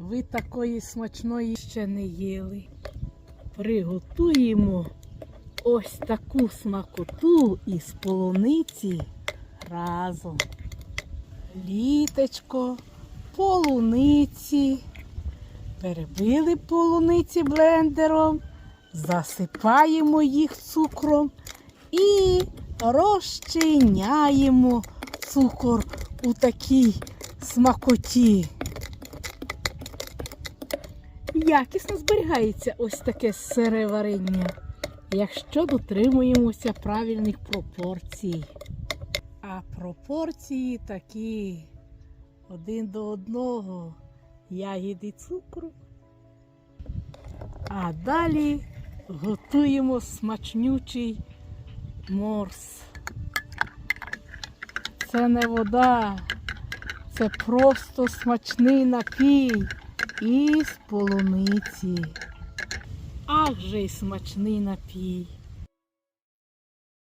Ви такої смачної ще не їли. Приготуємо ось таку смакоту із полуниці разом. Літочко, полуниці. Перебили полуниці блендером, засипаємо їх цукром і розчиняємо цукор у такій смакоті. Якісно зберігається ось таке сире варення, якщо дотримуємося правильних пропорцій. А пропорції такі один до одного ягіди цукру. А далі готуємо смачнючий морс. Це не вода, це просто смачний напій із полуниці. Ах же й смачний напій.